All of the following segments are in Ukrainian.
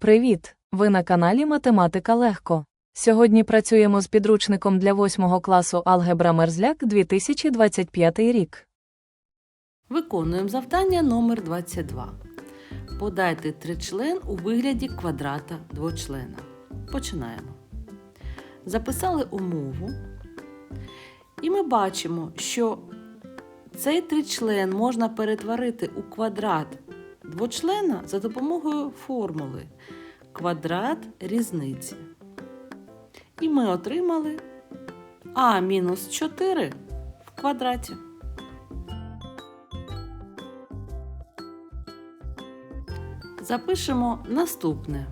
Привіт! Ви на каналі Математика Легко. Сьогодні працюємо з підручником для 8 класу Алгебра Мерзляк 2025 рік. Виконуємо завдання номер 22. Подайте тричлен у вигляді квадрата двочлена. Починаємо. Записали умову. І ми бачимо, що цей тричлен можна перетворити у квадрат двочлена за допомогою формули квадрат різниці. І ми отримали а мінус 4 в квадраті. Запишемо наступне.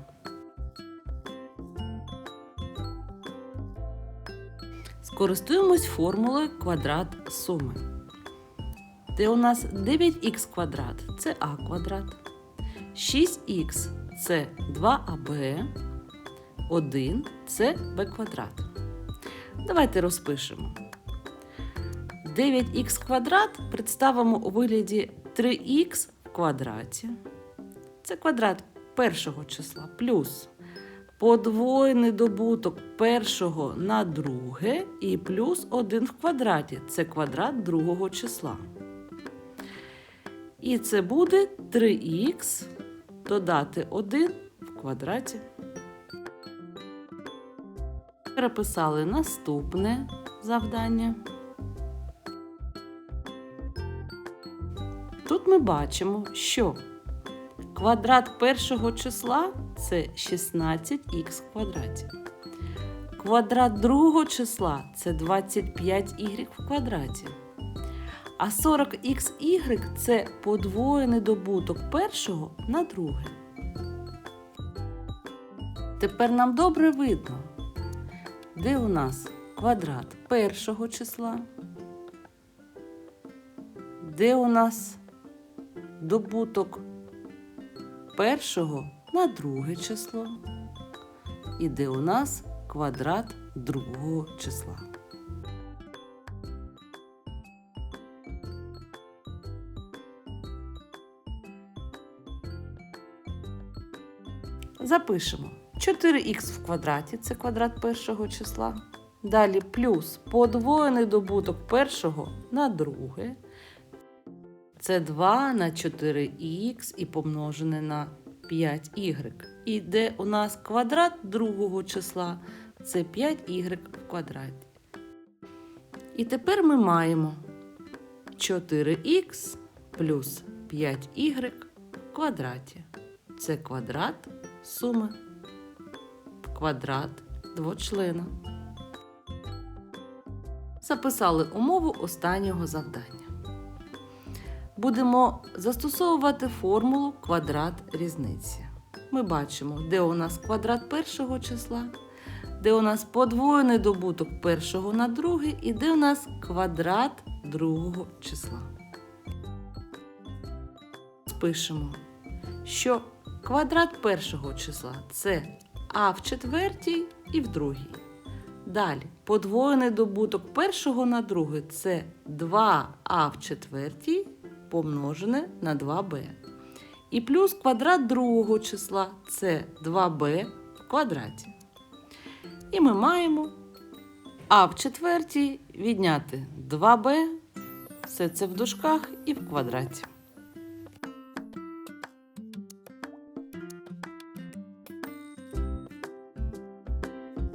Скористуємось формулою квадрат суми. Де у нас 9х квадрат це а квадрат, 6х це 2аб, 1 це b квадрат. Давайте розпишемо. 9х квадрат представимо у вигляді 3х в квадраті. Це квадрат першого числа плюс подвоєний добуток першого на друге і плюс 1 в квадраті. Це квадрат другого числа. І це буде 3х додати 1 в квадраті. Переписали наступне завдання. Тут ми бачимо, що Квадрат першого числа це 16х в квадраті. Квадрат другого числа це 25y в квадраті. А 40xy це подвоєний добуток першого на друге. Тепер нам добре видно, де у нас квадрат першого числа, де у нас добуток першого на друге число. І де у нас квадрат другого числа. Запишемо 4х в квадраті це квадрат першого числа. Далі плюс подвоєний добуток першого на друге. Це 2 на 4х і помножене на 5y. І де у нас квадрат другого числа це 5y в квадраті. І тепер ми маємо 4х плюс 5y в квадраті. Це квадрат суми. Квадрат двочлена. Записали умову останнього завдання будемо застосовувати формулу квадрат різниці. Ми бачимо, де у нас квадрат першого числа, де у нас подвоєний добуток першого на друге, і де у нас квадрат другого числа. Спишемо, що квадрат першого числа це а в четвертій і в другій. Далі подвоєний добуток першого на друге це 2а в четвертій помножене на 2b. І плюс квадрат другого числа це 2b в квадраті. І ми маємо а в четвертій відняти 2b, все це в дужках і в квадраті.